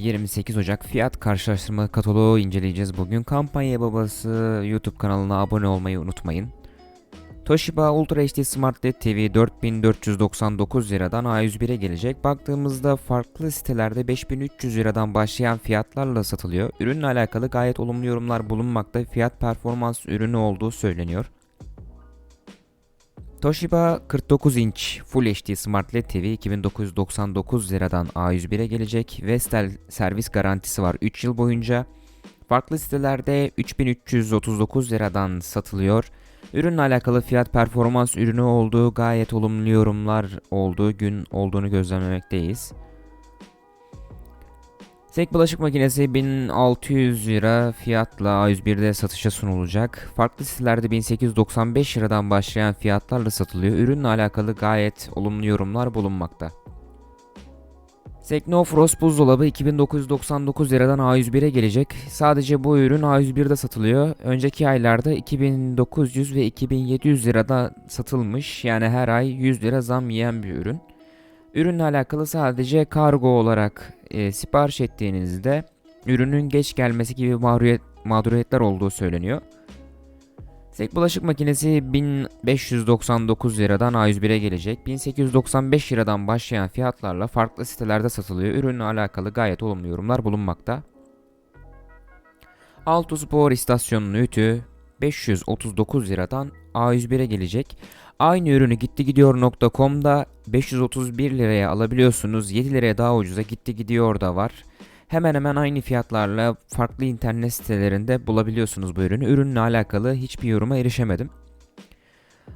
28 Ocak fiyat karşılaştırma kataloğu inceleyeceğiz bugün. Kampanya babası YouTube kanalına abone olmayı unutmayın. Toshiba Ultra HD Smart LED TV 4499 liradan A101'e gelecek. Baktığımızda farklı sitelerde 5300 liradan başlayan fiyatlarla satılıyor. Ürünle alakalı gayet olumlu yorumlar bulunmakta. Fiyat performans ürünü olduğu söyleniyor. Toshiba 49 inç Full HD Smart LED TV 2999 liradan A101'e gelecek. Vestel servis garantisi var 3 yıl boyunca. Farklı sitelerde 3339 liradan satılıyor. Ürünle alakalı fiyat performans ürünü olduğu gayet olumlu yorumlar olduğu gün olduğunu gözlemlemekteyiz. Sek bulaşık makinesi 1600 lira fiyatla A101'de satışa sunulacak. Farklı sitelerde 1895 liradan başlayan fiyatlarla satılıyor. Ürünle alakalı gayet olumlu yorumlar bulunmakta. Sekno Frost buzdolabı 2999 liradan A101'e gelecek. Sadece bu ürün A101'de satılıyor. Önceki aylarda 2900 ve 2700 lirada satılmış. Yani her ay 100 lira zam yiyen bir ürün. Ürünle alakalı sadece kargo olarak e, sipariş ettiğinizde ürünün geç gelmesi gibi mağduriyet, mağduriyetler olduğu söyleniyor. Sek bulaşık makinesi 1599 liradan A101'e gelecek. 1895 liradan başlayan fiyatlarla farklı sitelerde satılıyor. Ürünle alakalı gayet olumlu yorumlar bulunmakta. Altus Power istasyonlu ütü 539 liradan A101'e gelecek. Aynı ürünü gittigidiyor.com'da 531 liraya alabiliyorsunuz. 7 liraya daha ucuza gitti gidiyor da var. Hemen hemen aynı fiyatlarla farklı internet sitelerinde bulabiliyorsunuz bu ürünü. Ürünle alakalı hiçbir yoruma erişemedim.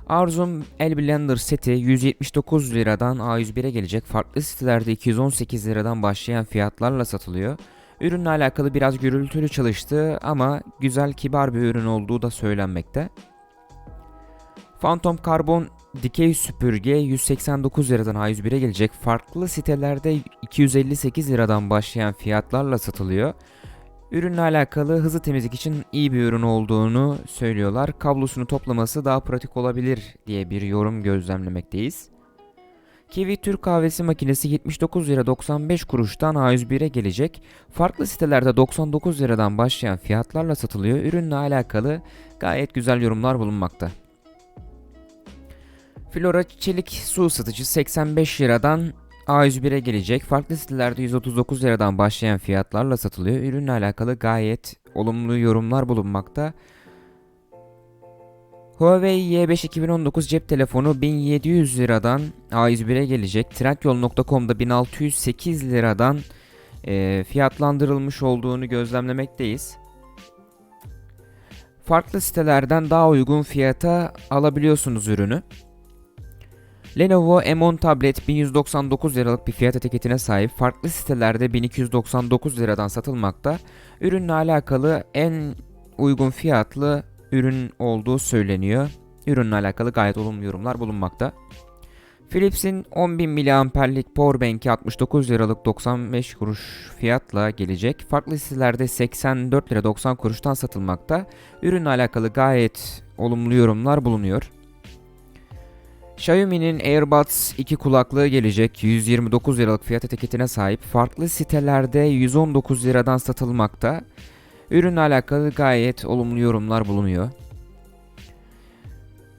Arzum El Blender seti 179 liradan A101'e gelecek. Farklı sitelerde 218 liradan başlayan fiyatlarla satılıyor. Ürünle alakalı biraz gürültülü çalıştı ama güzel kibar bir ürün olduğu da söylenmekte. Phantom Carbon dikey süpürge 189 liradan A101'e gelecek. Farklı sitelerde 258 liradan başlayan fiyatlarla satılıyor. Ürünle alakalı hızlı temizlik için iyi bir ürün olduğunu söylüyorlar. Kablosunu toplaması daha pratik olabilir diye bir yorum gözlemlemekteyiz. Kiwi Türk kahvesi makinesi 79 lira 95 kuruştan A101'e gelecek. Farklı sitelerde 99 liradan başlayan fiyatlarla satılıyor. Ürünle alakalı gayet güzel yorumlar bulunmakta. Flora çelik su ısıtıcı 85 liradan A101'e gelecek. Farklı sitelerde 139 liradan başlayan fiyatlarla satılıyor. Ürünle alakalı gayet olumlu yorumlar bulunmakta. Huawei Y5 2019 cep telefonu 1700 liradan A101'e gelecek. Trendyol.com'da 1608 liradan e, fiyatlandırılmış olduğunu gözlemlemekteyiz. Farklı sitelerden daha uygun fiyata alabiliyorsunuz ürünü. Lenovo M10 tablet 1199 liralık bir fiyat etiketine sahip. Farklı sitelerde 1299 liradan satılmakta. Ürünle alakalı en uygun fiyatlı ürün olduğu söyleniyor. Ürünle alakalı gayet olumlu yorumlar bulunmakta. Philips'in 10.000 mAh'lik powerbank'i 69 liralık 95 kuruş fiyatla gelecek. Farklı sitelerde 84 lira 90 kuruştan satılmakta. Ürünle alakalı gayet olumlu yorumlar bulunuyor. Xiaomi'nin AirBuds 2 kulaklığı gelecek. 129 liralık fiyat etiketine sahip. Farklı sitelerde 119 liradan satılmakta. Ürünle alakalı gayet olumlu yorumlar bulunuyor.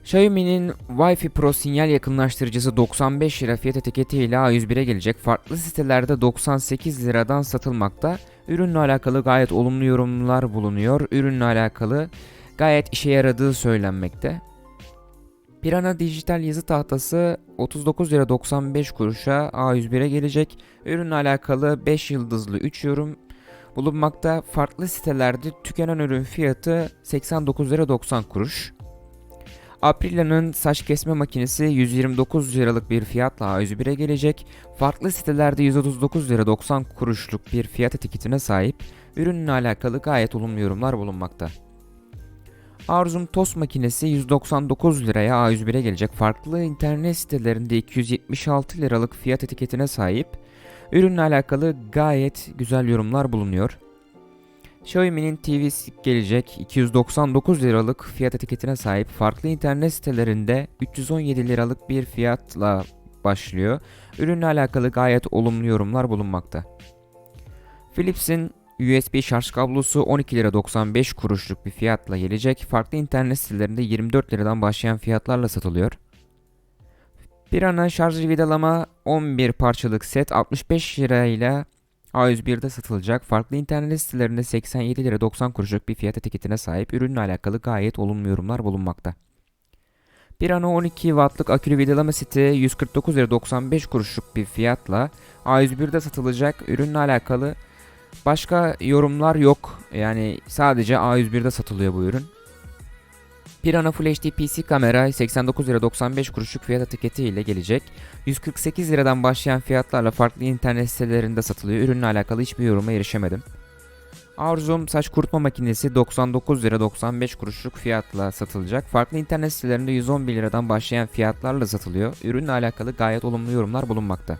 Xiaomi'nin Wi-Fi Pro sinyal yakınlaştırıcısı 95 lira fiyat etiketiyle A101'e gelecek. Farklı sitelerde 98 liradan satılmakta. Ürünle alakalı gayet olumlu yorumlar bulunuyor. Ürünle alakalı gayet işe yaradığı söylenmekte. Pirana dijital yazı tahtası 39 lira 95 kuruşa A101'e gelecek. Ürünle alakalı 5 yıldızlı 3 yorum bulunmakta. Farklı sitelerde tükenen ürün fiyatı 89 lira 90 kuruş. Aprila'nın saç kesme makinesi 129 liralık bir fiyatla A101'e gelecek. Farklı sitelerde 139 lira 90 kuruşluk bir fiyat etiketine sahip. Ürünle alakalı gayet olumlu yorumlar bulunmakta. Arzum tost makinesi 199 liraya A101'e gelecek. Farklı internet sitelerinde 276 liralık fiyat etiketine sahip. Ürünle alakalı gayet güzel yorumlar bulunuyor. Xiaomi'nin TV Stick gelecek 299 liralık fiyat etiketine sahip farklı internet sitelerinde 317 liralık bir fiyatla başlıyor. Ürünle alakalı gayet olumlu yorumlar bulunmakta. Philips'in USB şarj kablosu 12 lira 95 kuruşluk bir fiyatla gelecek. Farklı internet sitelerinde 24 liradan başlayan fiyatlarla satılıyor. Bir ana şarj vidalama 11 parçalık set 65 lirayla A101'de satılacak. Farklı internet sitelerinde 87 lira 90 kuruşluk bir fiyat etiketine sahip ürünle alakalı gayet olumlu yorumlar bulunmakta. Bir ana 12 wattlık akülü vidalama seti 149 lira 95 kuruşluk bir fiyatla A101'de satılacak. Ürünle alakalı başka yorumlar yok. Yani sadece A101'de satılıyor bu ürün. Pirana Full HD PC kamera 89 lira 95 kuruşluk fiyat etiketi ile gelecek. 148 liradan başlayan fiyatlarla farklı internet sitelerinde satılıyor. Ürünle alakalı hiçbir yoruma erişemedim. Arzum saç kurutma makinesi 99 lira 95 kuruşluk fiyatla satılacak. Farklı internet sitelerinde 111 liradan başlayan fiyatlarla satılıyor. Ürünle alakalı gayet olumlu yorumlar bulunmakta.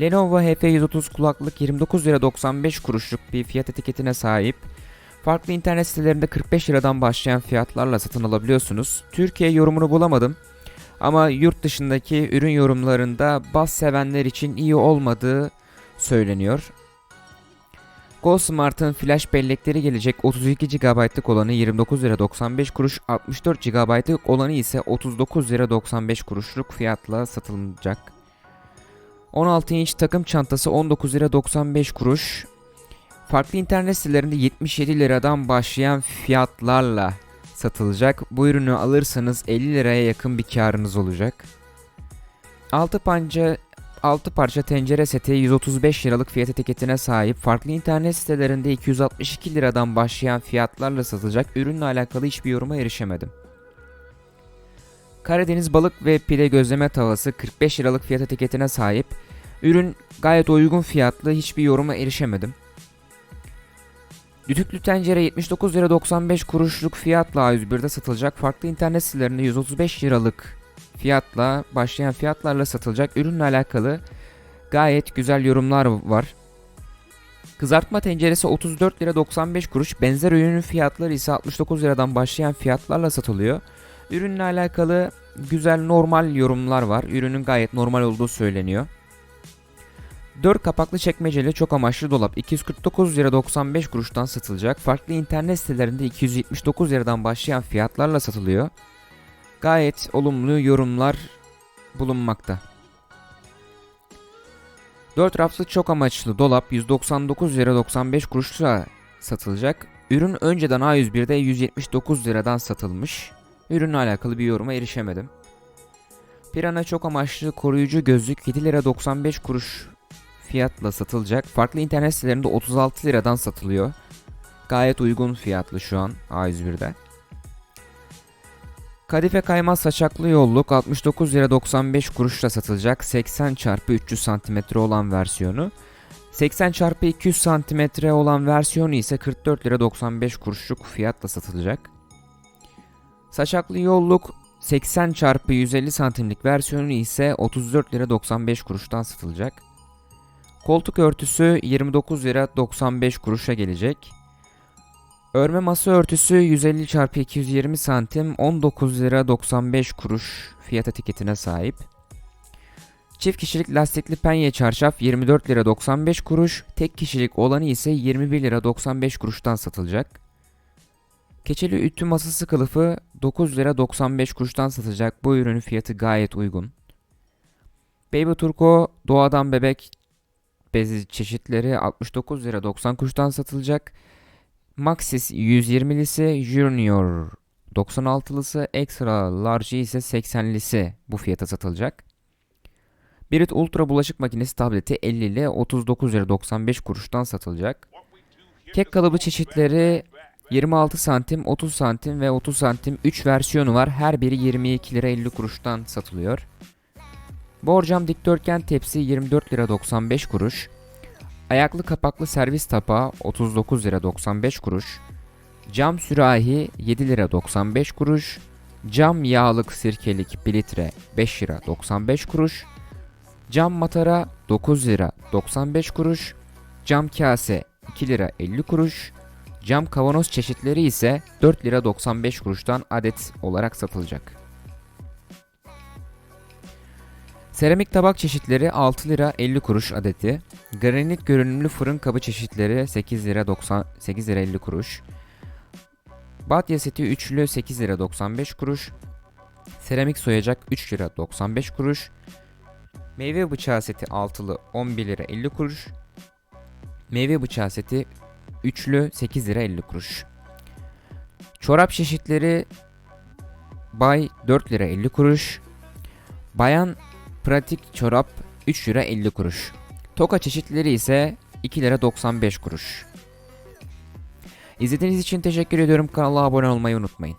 Lenovo HP130 kulaklık 29 lira 95 kuruşluk bir fiyat etiketine sahip. Farklı internet sitelerinde 45 liradan başlayan fiyatlarla satın alabiliyorsunuz. Türkiye yorumunu bulamadım. Ama yurt dışındaki ürün yorumlarında bas sevenler için iyi olmadığı söyleniyor. Go Smart'ın flash bellekleri gelecek 32 GB'lık olanı 29 lira 95 kuruş, 64 GB'lık olanı ise 39 lira 95 kuruşluk fiyatla satılacak. 16 inç takım çantası 19 lira 95 kuruş. Farklı internet sitelerinde 77 liradan başlayan fiyatlarla satılacak. Bu ürünü alırsanız 50 liraya yakın bir karınız olacak. 6 panca 6 parça tencere seti 135 liralık fiyat etiketine sahip. Farklı internet sitelerinde 262 liradan başlayan fiyatlarla satılacak. Ürünle alakalı hiçbir yoruma erişemedim. Karadeniz balık ve pide gözleme tavası 45 liralık fiyat etiketine sahip. Ürün gayet uygun fiyatlı hiçbir yoruma erişemedim. Düdüklü tencere 79 lira 95 kuruşluk fiyatla A101'de satılacak. Farklı internet sitelerinde 135 liralık fiyatla başlayan fiyatlarla satılacak ürünle alakalı gayet güzel yorumlar var. Kızartma tenceresi 34 lira 95 kuruş. Benzer ürünün fiyatları ise 69 liradan başlayan fiyatlarla satılıyor. Ürünle alakalı güzel normal yorumlar var. Ürünün gayet normal olduğu söyleniyor. 4 kapaklı çekmeceli çok amaçlı dolap 249 lira 95 kuruştan satılacak. Farklı internet sitelerinde 279 liradan başlayan fiyatlarla satılıyor. Gayet olumlu yorumlar bulunmakta. 4 raflı çok amaçlı dolap 199 lira 95 kuruşla satılacak. Ürün önceden A101'de 179 liradan satılmış. Ürünle alakalı bir yoruma erişemedim. Pirana çok amaçlı koruyucu gözlük 7 lira 95 kuruş fiyatla satılacak. Farklı internet sitelerinde 36 liradan satılıyor. Gayet uygun fiyatlı şu an A101'de. Kadife kayma saçaklı yolluk 69 lira 95 kuruşla satılacak 80 çarpı 300 santimetre olan versiyonu. 80 çarpı 200 santimetre olan versiyonu ise 44 lira 95 kuruşluk fiyatla satılacak. Saçaklı yolluk 80 çarpı 150 santimlik versiyonu ise 34 lira 95 kuruştan satılacak. Koltuk örtüsü 29 lira 95 kuruşa gelecek. Örme masa örtüsü 150 x 220 santim 19 lira 95 kuruş fiyat etiketine sahip. Çift kişilik lastikli penye çarşaf 24 lira 95 kuruş, tek kişilik olanı ise 21 lira 95 kuruştan satılacak. Keçeli ütü masası kılıfı 9 lira 95 kuruştan satılacak. Bu ürünün fiyatı gayet uygun. Baby Turco doğadan bebek bezi çeşitleri 69 lira 90 kuruştan satılacak. Maxis 120'lisi, Junior 96'lısı, Extra Large ise 80'lisi bu fiyata satılacak. Birit Ultra bulaşık makinesi tableti 50 ile 39 lira 95 kuruştan satılacak. Kek kalıbı çeşitleri 26 santim, 30 santim ve 30 santim 3 versiyonu var. Her biri 22 lira 50 kuruştan satılıyor. Borcam dikdörtgen tepsi 24 lira 95 kuruş. Ayaklı kapaklı servis tabağı 39 lira 95 kuruş. Cam sürahi 7 lira 95 kuruş. Cam yağlık sirkelik 1 litre 5 lira 95 kuruş. Cam matara 9 lira 95 kuruş. Cam kase 2 lira 50 kuruş. Cam kavanoz çeşitleri ise 4 lira 95 kuruştan adet olarak satılacak. Seramik tabak çeşitleri 6 lira 50 kuruş adeti. Granit görünümlü fırın kabı çeşitleri 8 lira 90 8 lira 50 kuruş. Batya seti üçlü 8 lira 95 kuruş. Seramik soyacak 3 lira 95 kuruş. Meyve bıçağı seti altılı 11 lira 50 kuruş. Meyve bıçağı seti üçlü 8 lira 50 kuruş. Çorap çeşitleri Bay 4 lira 50 kuruş. Bayan pratik çorap 3 lira 50 kuruş. Toka çeşitleri ise 2 lira 95 kuruş. İzlediğiniz için teşekkür ediyorum. Kanala abone olmayı unutmayın.